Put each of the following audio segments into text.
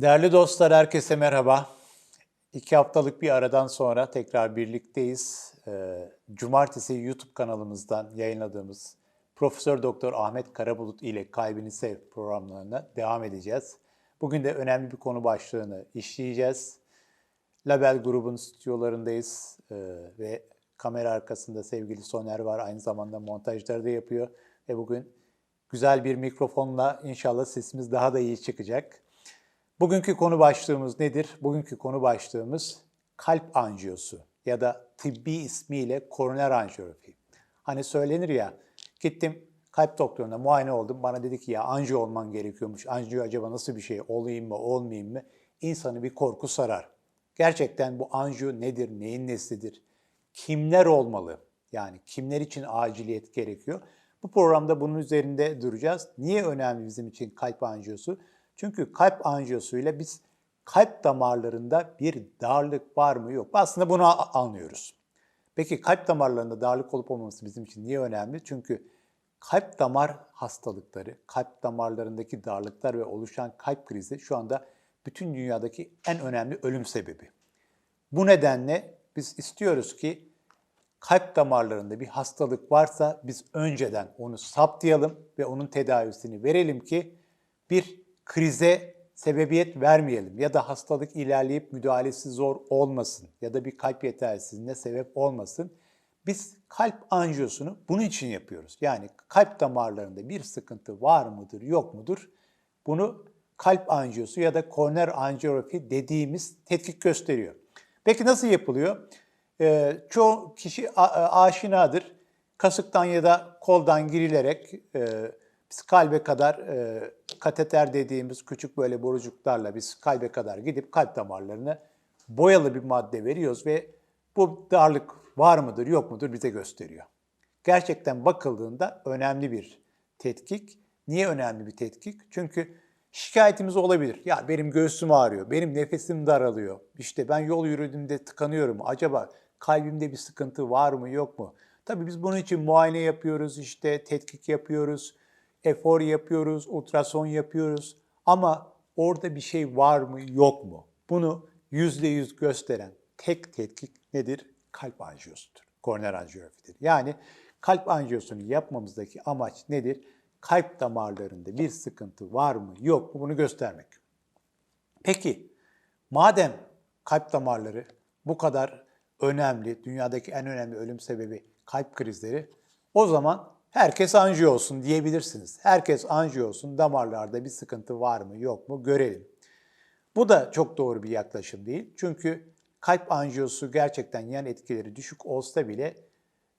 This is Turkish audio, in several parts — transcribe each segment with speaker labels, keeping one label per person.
Speaker 1: Değerli dostlar, herkese merhaba. İki haftalık bir aradan sonra tekrar birlikteyiz. Ee, Cumartesi YouTube kanalımızdan yayınladığımız Profesör Doktor Ahmet Karabulut ile Kalbini Sev programlarına devam edeceğiz. Bugün de önemli bir konu başlığını işleyeceğiz. Label grubun stüdyolarındayız ee, ve kamera arkasında sevgili Soner var. Aynı zamanda montajları da yapıyor ve bugün güzel bir mikrofonla inşallah sesimiz daha da iyi çıkacak. Bugünkü konu başlığımız nedir? Bugünkü konu başlığımız kalp anjiyosu ya da tıbbi ismiyle koroner anjiyografi. Hani söylenir ya, gittim kalp doktoruna muayene oldum. Bana dedi ki ya anjiyo olman gerekiyormuş. Anjiyo acaba nasıl bir şey? Olayım mı, olmayayım mı? İnsanı bir korku sarar. Gerçekten bu anjiyo nedir, neyin nesidir? Kimler olmalı? Yani kimler için aciliyet gerekiyor? Bu programda bunun üzerinde duracağız. Niye önemli bizim için kalp anjiyosu? Çünkü kalp anjiyosuyla biz kalp damarlarında bir darlık var mı yok mu? Aslında bunu anlıyoruz. Peki kalp damarlarında darlık olup olmaması bizim için niye önemli? Çünkü kalp damar hastalıkları, kalp damarlarındaki darlıklar ve oluşan kalp krizi şu anda bütün dünyadaki en önemli ölüm sebebi. Bu nedenle biz istiyoruz ki kalp damarlarında bir hastalık varsa biz önceden onu saptayalım ve onun tedavisini verelim ki bir krize sebebiyet vermeyelim ya da hastalık ilerleyip müdahalesi zor olmasın ya da bir kalp yetersizliğine sebep olmasın. Biz kalp anjiyosunu bunun için yapıyoruz. Yani kalp damarlarında bir sıkıntı var mıdır, yok mudur? Bunu kalp anjiyosu ya da koroner anjiyografi dediğimiz tetkik gösteriyor. Peki nasıl yapılıyor? Ee, çoğu kişi aşinadır. Kasıktan ya da koldan girilerek e, kalbe kadar e, kateter dediğimiz küçük böyle borucuklarla biz kalbe kadar gidip kalp damarlarına boyalı bir madde veriyoruz ve bu darlık var mıdır yok mudur bize gösteriyor. Gerçekten bakıldığında önemli bir tetkik. Niye önemli bir tetkik? Çünkü şikayetimiz olabilir. Ya benim göğsüm ağrıyor, benim nefesim daralıyor. İşte ben yol yürüdüğümde tıkanıyorum. Acaba kalbimde bir sıkıntı var mı yok mu? Tabii biz bunun için muayene yapıyoruz, işte tetkik yapıyoruz, efor yapıyoruz, ultrason yapıyoruz. Ama orada bir şey var mı yok mu? Bunu yüzde yüz gösteren tek tetkik nedir? Kalp anjiyosudur. Koroner anjiyografidir. Yani kalp anjiyosunu yapmamızdaki amaç nedir? Kalp damarlarında bir sıkıntı var mı yok mu bunu göstermek. Peki madem kalp damarları bu kadar önemli, dünyadaki en önemli ölüm sebebi kalp krizleri, o zaman herkes anjiyo olsun diyebilirsiniz. Herkes anjiyo olsun, damarlarda bir sıkıntı var mı yok mu görelim. Bu da çok doğru bir yaklaşım değil. Çünkü kalp anjiyosu gerçekten yan etkileri düşük olsa bile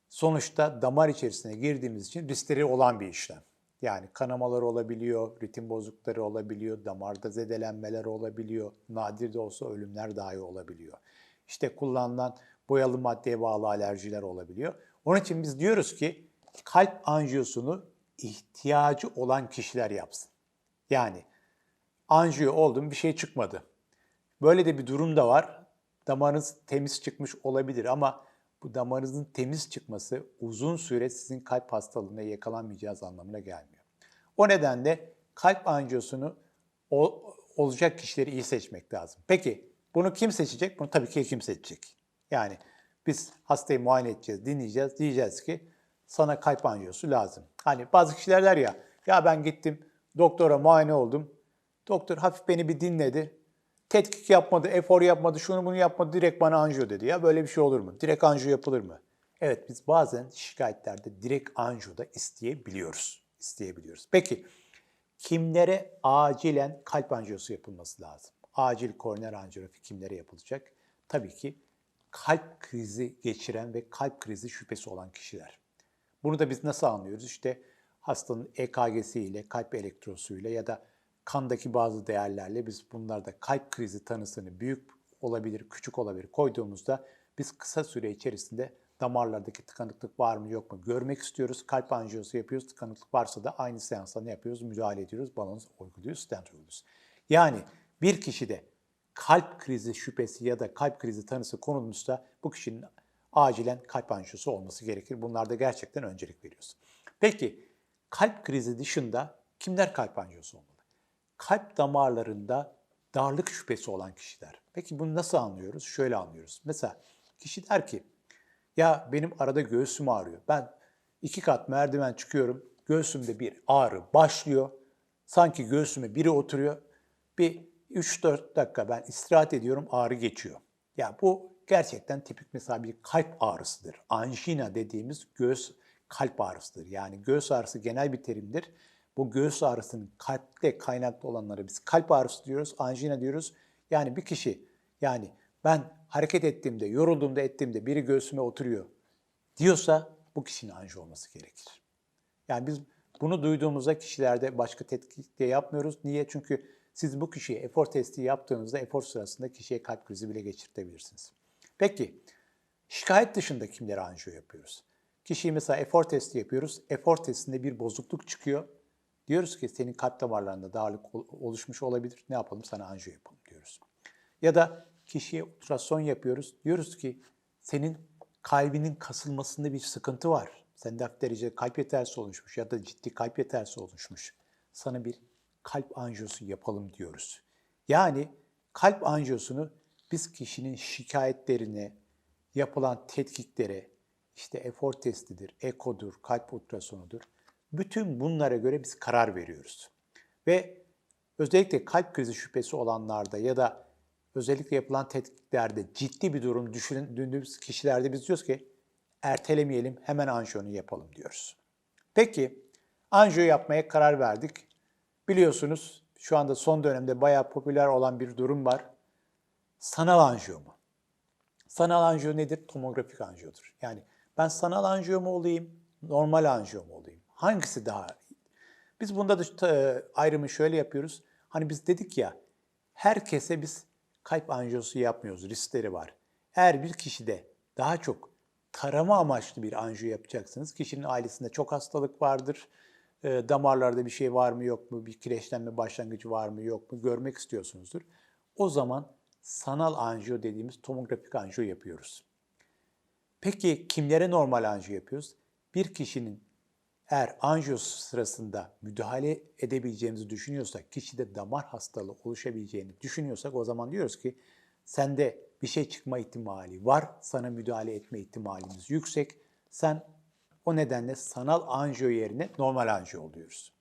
Speaker 1: sonuçta damar içerisine girdiğimiz için riskleri olan bir işlem. Yani kanamalar olabiliyor, ritim bozuklukları olabiliyor, damarda zedelenmeler olabiliyor, nadir de olsa ölümler dahi olabiliyor. İşte kullanılan boyalı maddeye bağlı alerjiler olabiliyor. Onun için biz diyoruz ki kalp anjiyosunu ihtiyacı olan kişiler yapsın. Yani anjiyo oldum bir şey çıkmadı. Böyle de bir durum da var. Damarınız temiz çıkmış olabilir ama bu damarınızın temiz çıkması uzun süre sizin kalp hastalığına yakalanmayacağız anlamına gelmiyor. O nedenle kalp anjiyosunu o- olacak kişileri iyi seçmek lazım. Peki bunu kim seçecek? Bunu tabii ki hekim seçecek. Yani biz hastayı muayene edeceğiz, dinleyeceğiz. Diyeceğiz ki sana kalp anjiyosu lazım. Hani bazı kişiler der ya, ya ben gittim doktora muayene oldum. Doktor hafif beni bir dinledi. Tetkik yapmadı, efor yapmadı, şunu bunu yapmadı, direkt bana anjiyo dedi. Ya böyle bir şey olur mu? Direkt anjiyo yapılır mı? Evet biz bazen şikayetlerde direkt anjiyo da isteyebiliyoruz. İsteyebiliyoruz. Peki kimlere acilen kalp anjiyosu yapılması lazım? Acil koroner anjiyografi kimlere yapılacak? Tabii ki kalp krizi geçiren ve kalp krizi şüphesi olan kişiler. Bunu da biz nasıl anlıyoruz? İşte hastanın EKG'si ile, kalp elektrosuyla ya da kandaki bazı değerlerle biz bunlarda kalp krizi tanısını büyük olabilir, küçük olabilir koyduğumuzda biz kısa süre içerisinde damarlardaki tıkanıklık var mı yok mu görmek istiyoruz. Kalp anjiyosu yapıyoruz. Tıkanıklık varsa da aynı seansta ne yapıyoruz? Müdahale ediyoruz. Balons uyguluyoruz, stent uyguluyoruz. Yani bir kişide kalp krizi şüphesi ya da kalp krizi tanısı konulmuşsa bu kişinin acilen kalp anjiyosu olması gerekir. Bunlarda gerçekten öncelik veriyoruz. Peki kalp krizi dışında kimler kalp anjiyosu olmalı? Kalp damarlarında darlık şüphesi olan kişiler. Peki bunu nasıl anlıyoruz? Şöyle anlıyoruz. Mesela kişi der ki ya benim arada göğsüm ağrıyor. Ben iki kat merdiven çıkıyorum. Göğsümde bir ağrı başlıyor. Sanki göğsüme biri oturuyor. Bir 3-4 dakika ben istirahat ediyorum ağrı geçiyor. Ya bu gerçekten tipik mesela bir kalp ağrısıdır. Anjina dediğimiz göğüs kalp ağrısıdır. Yani göğüs ağrısı genel bir terimdir. Bu göğüs ağrısının kalple kaynaklı olanlara biz kalp ağrısı diyoruz, anjina diyoruz. Yani bir kişi yani ben hareket ettiğimde, yorulduğumda ettiğimde biri göğsüme oturuyor diyorsa bu kişinin anji olması gerekir. Yani biz bunu duyduğumuzda kişilerde başka tetkik de yapmıyoruz. Niye? Çünkü siz bu kişiye efor testi yaptığınızda efor sırasında kişiye kalp krizi bile geçirtebilirsiniz. Peki şikayet dışında kimlere anjiyo yapıyoruz? Kişiyi mesela efor testi yapıyoruz. Efor testinde bir bozukluk çıkıyor. Diyoruz ki senin kalp damarlarında darlık ol- oluşmuş olabilir. Ne yapalım? Sana anjiyo yapalım diyoruz. Ya da kişiye ultrason yapıyoruz. Diyoruz ki senin kalbinin kasılmasında bir sıkıntı var. Sende hafif derece kalp yetersiz oluşmuş ya da ciddi kalp yetersiz oluşmuş. Sana bir kalp anjiyosu yapalım diyoruz. Yani kalp anjiyosunu biz kişinin şikayetlerine, yapılan tetkiklere, işte efor testidir, ekodur, kalp ultrasonudur. Bütün bunlara göre biz karar veriyoruz. Ve özellikle kalp krizi şüphesi olanlarda ya da özellikle yapılan tetkiklerde ciddi bir durum düşündüğümüz kişilerde biz diyoruz ki ertelemeyelim hemen anjiyonu yapalım diyoruz. Peki anjiyo yapmaya karar verdik. Biliyorsunuz şu anda son dönemde bayağı popüler olan bir durum var. Sanal anjiyo mu? Sanal anjiyo nedir? Tomografik anjiyodur. Yani ben sanal anjiyo mu olayım, normal anjiyo mu olayım? Hangisi daha iyi? Biz bunda da e, ayrımı şöyle yapıyoruz. Hani biz dedik ya, herkese biz kalp anjiyosu yapmıyoruz, riskleri var. Eğer bir kişide daha çok tarama amaçlı bir anjiyo yapacaksınız, kişinin ailesinde çok hastalık vardır, e, damarlarda bir şey var mı yok mu, bir kireçlenme başlangıcı var mı yok mu görmek istiyorsunuzdur. O zaman sanal anjiyo dediğimiz tomografik anjiyo yapıyoruz. Peki kimlere normal anjiyo yapıyoruz? Bir kişinin eğer anjiyo sırasında müdahale edebileceğimizi düşünüyorsak, kişide damar hastalığı oluşabileceğini düşünüyorsak o zaman diyoruz ki sende bir şey çıkma ihtimali var, sana müdahale etme ihtimalimiz yüksek. Sen o nedenle sanal anjiyo yerine normal anjiyo oluyoruz.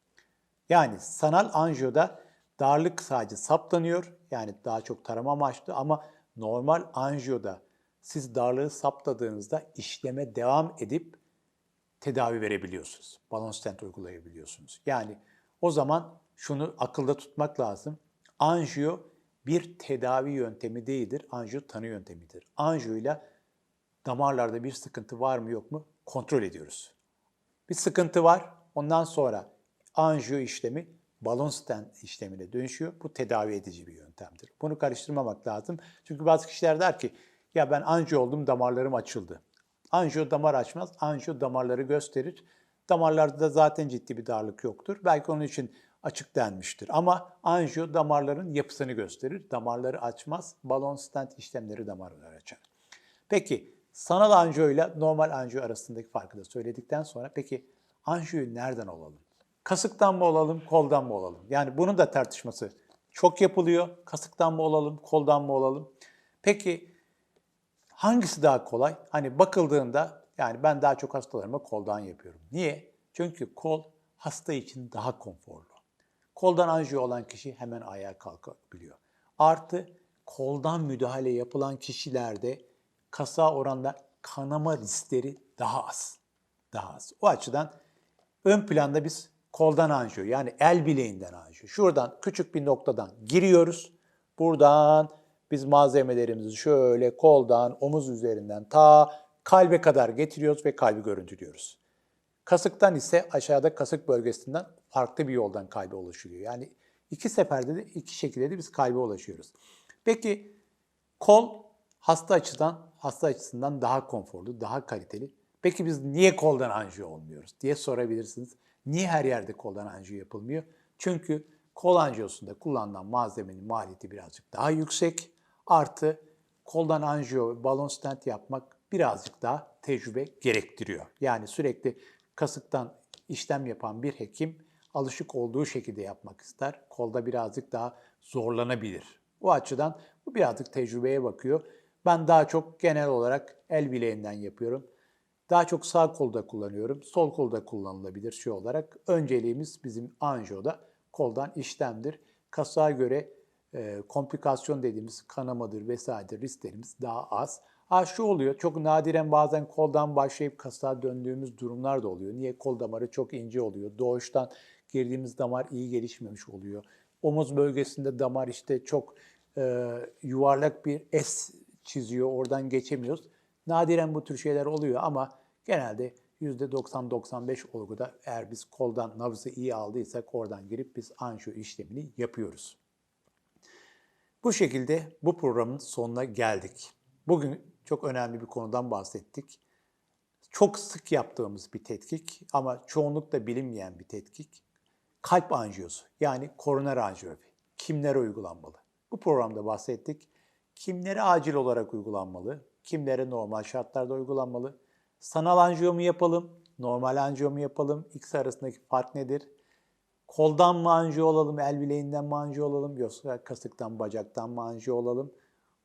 Speaker 1: Yani sanal anjiyoda darlık sadece saptanıyor. Yani daha çok tarama amaçlı ama normal anjiyoda siz darlığı saptadığınızda işleme devam edip tedavi verebiliyorsunuz. Balon stent uygulayabiliyorsunuz. Yani o zaman şunu akılda tutmak lazım. Anjiyo bir tedavi yöntemi değildir. Anjiyo tanı yöntemidir. Anjiyo ile damarlarda bir sıkıntı var mı yok mu kontrol ediyoruz. Bir sıkıntı var. Ondan sonra anjiyo işlemi balon stent işlemine dönüşüyor. Bu tedavi edici bir yöntemdir. Bunu karıştırmamak lazım. Çünkü bazı kişiler der ki ya ben anjiyo oldum damarlarım açıldı. Anjiyo damar açmaz. Anjiyo damarları gösterir. Damarlarda da zaten ciddi bir darlık yoktur. Belki onun için açık denmiştir. Ama anjiyo damarların yapısını gösterir. Damarları açmaz. Balon stent işlemleri damarları açar. Peki sanal anjiyo ile normal anjiyo arasındaki farkı da söyledikten sonra peki anjiyoyu nereden olalım? Kasıktan mı olalım, koldan mı olalım? Yani bunun da tartışması çok yapılıyor. Kasıktan mı olalım, koldan mı olalım? Peki hangisi daha kolay? Hani bakıldığında yani ben daha çok hastalarıma koldan yapıyorum. Niye? Çünkü kol hasta için daha konforlu. Koldan anjiyo olan kişi hemen ayağa kalkabiliyor. Artı koldan müdahale yapılan kişilerde kasa oranla kanama riskleri daha az. Daha az. O açıdan ön planda biz koldan anjiyo yani el bileğinden anjiyo. Şuradan küçük bir noktadan giriyoruz. Buradan biz malzemelerimizi şöyle koldan, omuz üzerinden ta kalbe kadar getiriyoruz ve kalbi görüntülüyoruz. Kasıktan ise aşağıda kasık bölgesinden farklı bir yoldan kalbe ulaşılıyor. Yani iki seferde de iki şekilde de biz kalbe ulaşıyoruz. Peki kol hasta açıdan hasta açısından daha konforlu, daha kaliteli. Peki biz niye koldan anjiyo olmuyoruz diye sorabilirsiniz. Niye her yerde koldan anjiyo yapılmıyor? Çünkü kol anjiyosunda kullanılan malzemenin maliyeti birazcık daha yüksek. Artı koldan anjiyo ve balon stent yapmak birazcık daha tecrübe gerektiriyor. Yani sürekli kasıktan işlem yapan bir hekim alışık olduğu şekilde yapmak ister. Kolda birazcık daha zorlanabilir. O açıdan bu birazcık tecrübeye bakıyor. Ben daha çok genel olarak el bileğinden yapıyorum. Daha çok sağ kolda kullanıyorum. Sol kolda kullanılabilir şey olarak. Önceliğimiz bizim anjiyoda koldan işlemdir. Kasaya göre e, komplikasyon dediğimiz kanamadır vesairedir risklerimiz daha az. Ha şu oluyor, çok nadiren bazen koldan başlayıp kasaya döndüğümüz durumlar da oluyor. Niye? Kol damarı çok ince oluyor. Doğuştan girdiğimiz damar iyi gelişmemiş oluyor. Omuz bölgesinde damar işte çok e, yuvarlak bir S çiziyor, oradan geçemiyoruz. Nadiren bu tür şeyler oluyor ama genelde %90-95 olguda eğer biz koldan nabzı iyi aldıysak oradan girip biz anjiyo işlemini yapıyoruz. Bu şekilde bu programın sonuna geldik. Bugün çok önemli bir konudan bahsettik. Çok sık yaptığımız bir tetkik ama çoğunlukla bilinmeyen bir tetkik. Kalp anjiyosu yani koroner anjiyografi. Kimlere uygulanmalı? Bu programda bahsettik. Kimlere acil olarak uygulanmalı? Kimlere normal şartlarda uygulanmalı? Sanal anjiyo mu yapalım? Normal anjiyo mu yapalım? İkisi arasındaki fark nedir? Koldan mı anjiyo olalım, el bileğinden mi anjiyo olalım yoksa kasıktan, bacaktan mı anjiyo olalım?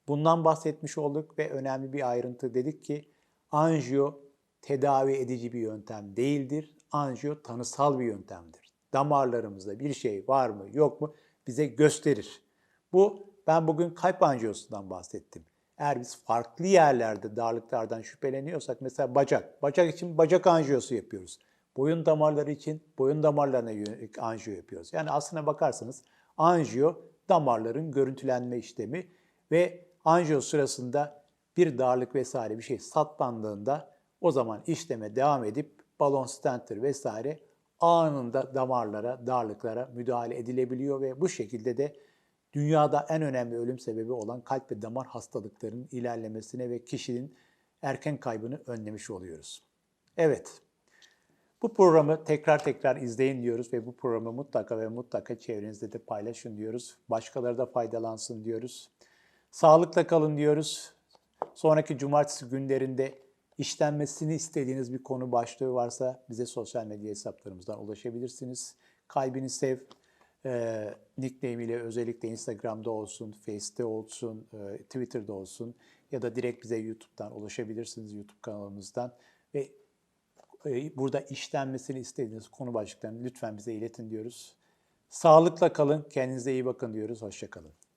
Speaker 1: Bundan bahsetmiş olduk ve önemli bir ayrıntı dedik ki anjiyo tedavi edici bir yöntem değildir. Anjiyo tanısal bir yöntemdir. Damarlarımızda bir şey var mı yok mu bize gösterir. Bu ben bugün kalp anjiyosundan bahsettim. Eğer biz farklı yerlerde darlıklardan şüpheleniyorsak mesela bacak, bacak için bacak anjiyosu yapıyoruz. Boyun damarları için boyun damarlarına yönelik anjiyo yapıyoruz. Yani aslına bakarsanız anjiyo damarların görüntülenme işlemi ve anjiyo sırasında bir darlık vesaire bir şey saptandığında o zaman işleme devam edip balon stentler vesaire anında damarlara, darlıklara müdahale edilebiliyor ve bu şekilde de dünyada en önemli ölüm sebebi olan kalp ve damar hastalıklarının ilerlemesine ve kişinin erken kaybını önlemiş oluyoruz. Evet, bu programı tekrar tekrar izleyin diyoruz ve bu programı mutlaka ve mutlaka çevrenizde de paylaşın diyoruz. Başkaları da faydalansın diyoruz. Sağlıkla kalın diyoruz. Sonraki cumartesi günlerinde işlenmesini istediğiniz bir konu başlığı varsa bize sosyal medya hesaplarımızdan ulaşabilirsiniz. Kalbini sev, e, nickname ile özellikle Instagram'da olsun, Face'te olsun, e, Twitter'da olsun ya da direkt bize YouTube'dan ulaşabilirsiniz YouTube kanalımızdan ve e, burada işlenmesini istediğiniz konu başlıklarını lütfen bize iletin diyoruz. Sağlıkla kalın, kendinize iyi bakın diyoruz. Hoşçakalın.